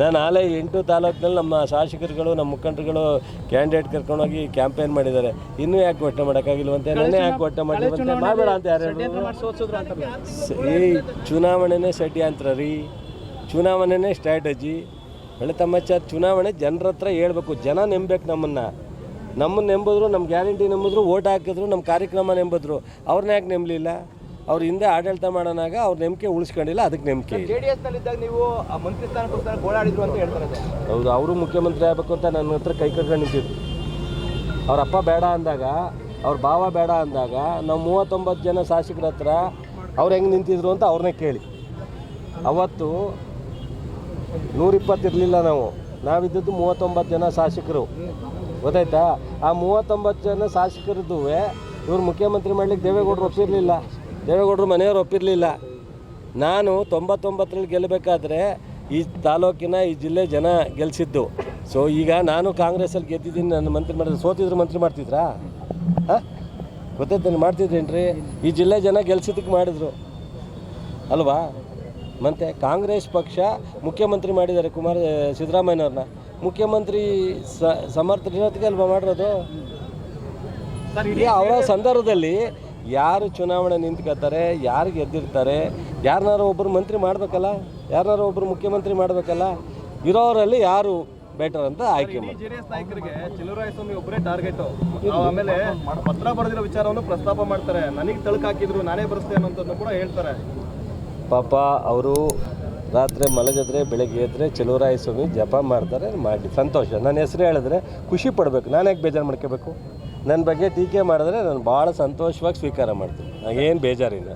ನಾನು ಆಲೇ ಎಂಟು ತಾಲೂಕಿನಲ್ಲಿ ನಮ್ಮ ಶಾಸಕರುಗಳು ನಮ್ಮ ಮುಖಂಡರುಗಳು ಕ್ಯಾಂಡಿಡೇಟ್ ಕರ್ಕೊಂಡೋಗಿ ಕ್ಯಾಂಪೇನ್ ಮಾಡಿದ್ದಾರೆ. ಇನ್ನೂ ಯಾಕೆ ಘೋಷಣೆ ಮಾಡೋಕ್ಕಾಗಿಲ್ವಂತೆ? ನಾನೇ ಯಾಕೆ ಘೋಷಣೆ ಮಾಡಿಲ್ವಂತೆ ಮಾಡಬೇಡ ಅಂತ ಯಾರು ಈ ಚುನಾವಣೆನೇ ಷಡ್ಯಂತ್ರ ರೀ. ಚುನಾವಣೆನೇ ಸ್ಟ್ರಾಟಜಿ ಒಳ್ಳೆ ಚ ಚುನಾವಣೆ ಜನರ ಹತ್ರ ಹೇಳ್ಬೇಕು. ಜನ ನೆಂಬೇಕು ನಮ್ಮನ್ನು. ನಮ್ಮನ್ನು ನೆಂಬಿದ್ರು ನಮ್ಮ ಗ್ಯಾರಂಟಿ ನಂಬಿದ್ರು ಓಟ್ ಹಾಕಿದ್ರು ನಮ್ಮ ಕಾರ್ಯಕ್ರಮ ನೆಂಬಿದ್ರು. ಅವ್ರನ್ನ ಯಾಕೆ ನೆಮ್ಮಲಿಲ್ಲ ಅವ್ರ ಹಿಂದೆ ಆಡಳಿತ ಮಾಡೋನಾಗ ಅವ್ರ ನಂಬಿಕೆ ಉಳಿಸ್ಕೊಂಡಿಲ್ಲ ಅದಕ್ಕೆ ನಂಬಿಕೆ ಇದೆ. ಜೆ ಡಿ ಎಸ್ನಲ್ಲಿದ್ದಾಗ ನೀವು ಮಂತ್ರಿ ಸ್ಥಾನಕ್ಕೋಸ್ಕರ ಗೋಳಾಡಿದ್ರು ಅಂತ ಹೇಳ್ತಾರೆ ಹೌದು ಅವರು ಮುಖ್ಯಮಂತ್ರಿ ಆಗಬೇಕು ಅಂತ ನನ್ನ ಹತ್ರ ಕೈ ಕಟ್ಕೊಂಡು ನಿಂತಿದ್ರು. ಅವ್ರ ಅಪ್ಪ ಬೇಡ ಅಂದಾಗ ಅವ್ರ ಭಾವ ಬೇಡ ಅಂದಾಗ ನಾವು ಮೂವತ್ತೊಂಬತ್ತು ಜನ ಶಾಸಕರ ಹತ್ರ ಅವ್ರು ಹೆಂಗೆ ನಿಂತಿದ್ರು ಅಂತ ಅವ್ರನ್ನೇ ಕೇಳಿ. ಅವತ್ತು ನೂರಿಪ್ಪತ್ತು ಇರಲಿಲ್ಲ ನಾವು. ನಾವಿದ್ದದ್ದು ಮೂವತ್ತೊಂಬತ್ತು ಜನ ಶಾಸಕರು. ಗೊತ್ತಾಯ್ತಾ? ಆ ಮೂವತ್ತೊಂಬತ್ತು ಜನ ಶಾಸಕರದ್ದು ಇವ್ರು ಮುಖ್ಯಮಂತ್ರಿ ಮಾಡ್ಲಿಕ್ಕೆ ದೇವೇಗೌಡರು ಒಪ್ಪಿರಲಿಲ್ಲ. ದೇವೇಗೌಡರು ಮನೆಯವರು ಒಪ್ಪಿರಲಿಲ್ಲ. ನಾನು ತೊಂಬತ್ತೊಂಬತ್ತರಲ್ಲಿ ಗೆಲ್ಲಬೇಕಾದ್ರೆ ಈ ತಾಲೂಕಿನ ಈ ಜಿಲ್ಲೆ ಜನ ಗೆಲ್ಲಿಸಿದ್ದು ಸೊ ಈಗ ನಾನು ಕಾಂಗ್ರೆಸ್ಸಲ್ಲಿ ಗೆದ್ದಿದ್ದೀನಿ ನನ್ನ ಮಂತ್ರಿ ಮಾಡಿದ್ರೆ ಸೋತಿದ್ರು ಮಂತ್ರಿ ಮಾಡ್ತಿದ್ರಾ? ಹಾಂ? ಗೊತ್ತಾಯ್ತಾನೆ ಮಾಡ್ತಿದ್ರೇನ್ರಿ? ಈ ಜಿಲ್ಲೆ ಜನ ಗೆಲ್ಸಿದ್ದಕ್ಕೆ ಮಾಡಿದರು. ಅಲ್ವಾ? ಮತ್ತು ಕಾಂಗ್ರೆಸ್ ಪಕ್ಷ ಮುಖ್ಯಮಂತ್ರಿ ಮಾಡಿದ್ದಾರೆ ಕುಮಾರ ಸಿದ್ದರಾಮಯ್ಯವ್ರನ್ನ ಮುಖ್ಯಮಂತ್ರಿ ಸ ಸಮರ್ಥನಿರೋದಕ್ಕೆ ಅಲ್ವಾ ಮಾಡಿರೋದು? ಅವರ ಸಂದರ್ಭದಲ್ಲಿ ಯಾರು ಚುನಾವಣೆ ನಿಂತ್ಕೋತಾರೆ ಯಾರು ಗೆದ್ದಿರ್ತಾರೆ ಯಾರನ್ನಾರು ಒಬ್ಬರು ಮಂತ್ರಿ ಮಾಡಬೇಕಲ್ಲ ಯಾರನ್ನಾರು ಒಬ್ಬರು ಮುಖ್ಯಮಂತ್ರಿ ಮಾಡಬೇಕಲ್ಲ ಇರೋರಲ್ಲಿ ಯಾರು ಬೆಟರ್ ಅಂತ ಆಯ್ಕೆ ಮಾಡಿ. ಜೆ ಡಿ ಎಸ್ ನಾಯಕರಿಗೆ ಒಬ್ಬರೇ ಟಾರ್ಗೆಟ್ ಆಮೇಲೆ ಪತ್ರ ಬರೆದಿರೋ ವಿಚಾರವನ್ನು ಪ್ರಸ್ತಾಪ ಮಾಡ್ತಾರೆ. ನನಗೆ ತಳಕು ಹಾಕಿದ್ರು ನಾನೇ ಬರೆಸ್ತೇನೆ ಅಂತ ಕೂಡ ಹೇಳ್ತಾರೆ. ಪಾಪ ಅವರು ರಾತ್ರಿ ಮಲಗಿದ್ರೆ ಬೆಳಗ್ಗೆ ಎದ್ರೆ ಚಲುವರಾಯ ಸ್ವಾಮಿ ಜಪ ಮಾಡ್ತಾರೆ ಮಾಡಿ ಸಂತೋಷ. ನನ್ನ ಹೆಸರು ಹೇಳಿದ್ರೆ ಖುಷಿ ಪಡ್ಬೇಕು. ನಾನು ಯಾಕೆ ಬೇಜಾರು ಮಾಡ್ಕೋಬೇಕು? ನನ್ನ ಬಗ್ಗೆ ಟೀಕೆ ಮಾಡಿದ್ರೆ ನಾನು ಭಾಳ ಸಂತೋಷವಾಗಿ ಸ್ವೀಕಾರ ಮಾಡ್ತೀನಿ. ಏನು ಬೇಜಾರಿಲ್ಲ.